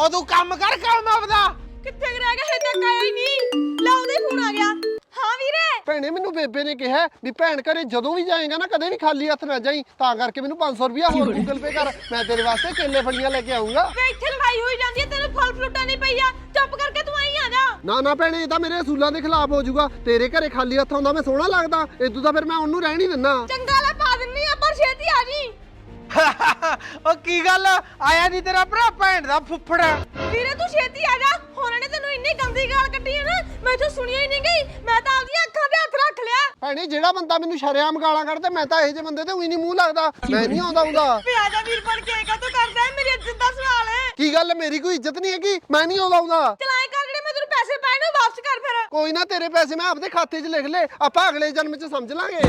ਉਹ ਤੂੰ ਕੰਮ ਕਰ ਕੰਮ ਆਪਦਾ। ਕਿੱਥੇ ਰਹਿ ਗਿਆ? ਹੇ ਤੱਕ ਆਇਆ ਹੀ ਨਹੀਂ। ਲੈ ਉਹਦਾ ਫੋਨ ਆ ਗਿਆ। ਹਾਂ ਵੀਰੇ। ਭੈਣੇ ਮੈਨੂੰ ਬੇਬੇ ਨੇ ਕਿਹਾ ਵੀ ਭੈਣ ਘਰੇ ਜਦੋਂ ਵੀ ਜਾਏਗਾ ਨਾ ਕਦੇ ਵੀ ਖਾਲੀ ਹੱਥ ਨਾ ਜਾਈ। ਤਾਂ ਕਰਕੇ ਮੈਨੂੰ 500 ਰੁਪਇਆ ਹੋਰ ਗੂਗਲ ਪੇ ਕਰ। ਮੈਂ ਤੇਰੇ ਵਾਸਤੇ ਕੇਲੇ ਫਲੀਆਂ ਲੈ ਕੇ ਆਉਂਗਾ ਵੇ ਇੱਥੇ ਲੜਾਈ ਹੋਈ ਜਾਂਦੀ ਹੈ ਤੈਨੂੰ ਫਲ ਫਲੂਟਾ ਨਹੀਂ ਪਈ ਆ। ਚੁੱਪ ਕਰਕੇ ਤੂੰ ਆਈ ਆ ਜਾ। ਨਾ ਨਾ ਭੈਣੇ ਇਹ ਤਾਂ ਮੇਰੇ ਅਸੂਲਾਂ ਦੇ ਖਿਲਾਫ ਹੋ ਜਾਊਗਾ। ਤੇਰੇ ਘਰੇ ਖਾਲੀ ਹੱਥ ਆਉਂਦਾ ਮੈਂ ਸੋਹਣਾ ਲੱਗਦਾ। ਇਦੋਂ ਤਾਂ ਫਿਰ ਮੈਂ ਉਹਨੂੰ ਰਹਿਣ ਹੀ ਦਿੰਨਾ ਚੰਗਾ ਉਹ ਕੀ ਗੱਲ? ਆਇਆ ਨਹੀਂ ਤੇਰਾ ਭਰਾ ਭੈਣ ਦਾ ਫੁੱਫੜ। ਵੀਰੇ ਤੂੰ ਛੇਤੀ ਆ ਜਾ। ਹੋਰਾਂ ਨੇ ਤੈਨੂੰ ਇੰਨੀ ਗੰਦੀ ਗਾਲ ਕੱਢੀ ਹੈ ਨਾ ਮੈਂ ਤਾਂ ਸੁਣਿਆ ਹੀ ਨਹੀਂ ਗਈ। ਮੈਂ ਤਾਂ ਆਪਦੀਆਂ ਅੱਖਾਂ ਤੇ ਹੱਥ ਰੱਖ ਲਿਆ। ਭੈਣੇ ਜਿਹੜਾ ਬੰਦਾ ਮੈਨੂੰ ਸ਼ਰੇਆਮ ਗਾਲਾਂ ਕੱਢਦਾ ਮੈਂ ਤਾਂ ਇਹੋ ਜਿਹੇ ਬੰਦੇ ਤੇ ਉਹੀ ਨਹੀਂ ਮੂੰਹ ਲੱਗਦਾ। ਮੈਂ ਨਹੀਂ ਆਉਂਦਾ ਹੁੰਦਾ। ਵੀ ਆ ਜਾ ਵੀਰ ਬਣ ਕੇ ਕਾ ਤੂੰ ਕਰਦਾ ਹੈ? ਮੇਰੀ ਇੱਜ਼ਤ ਦਾ ਸਵਾਲ ਹੈ। ਕੀ ਗੱਲ? ਮੇਰੀ ਕੋਈ ਇੱਜ਼ਤ ਨਹੀਂ ਹੈਗੀ? ਮੈਂ ਨਹੀਂ ਆਉਂਦਾ ਹੁੰਦਾ। ਚਲਾਏ ਕਰ ਜਿਹੜੇ ਮੈਂ ਤੈਨੂੰ ਪੈਸੇ ਪਾਏ ਨੇ ਉਹ ਵਾਪਸ ਕਰ ਫਿਰ। ਕੋਈ ਨਾ ਤੇਰੇ ਪੈਸੇ ਮੈਂ ਆਪਦੇ ਖਾਤੇ 'ਚ ਲਿਖ ਲੈ ਆਪਾਂ ਅਗਲੇ ਜਨਮ 'ਚ ਸਮਝ ਲਾਂਗੇ।